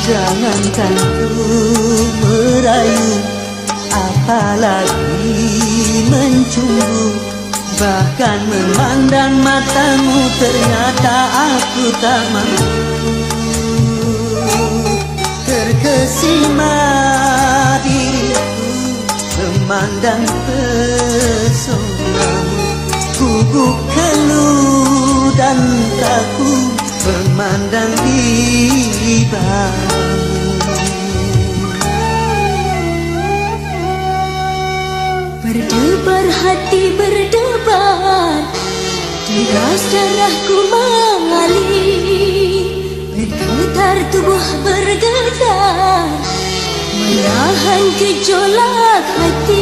Jangankan ku merayu Apalagi mencumbu. Bahkan memandang matamu Ternyata aku tak mampu. Terkesima diriku Memandang pesonamu Gugup keluh dan takut Memandang ribamu Berdebar hati berdebar. Deras darahku mengalir Bergetar tubuh bergetar Menahan gejolak hati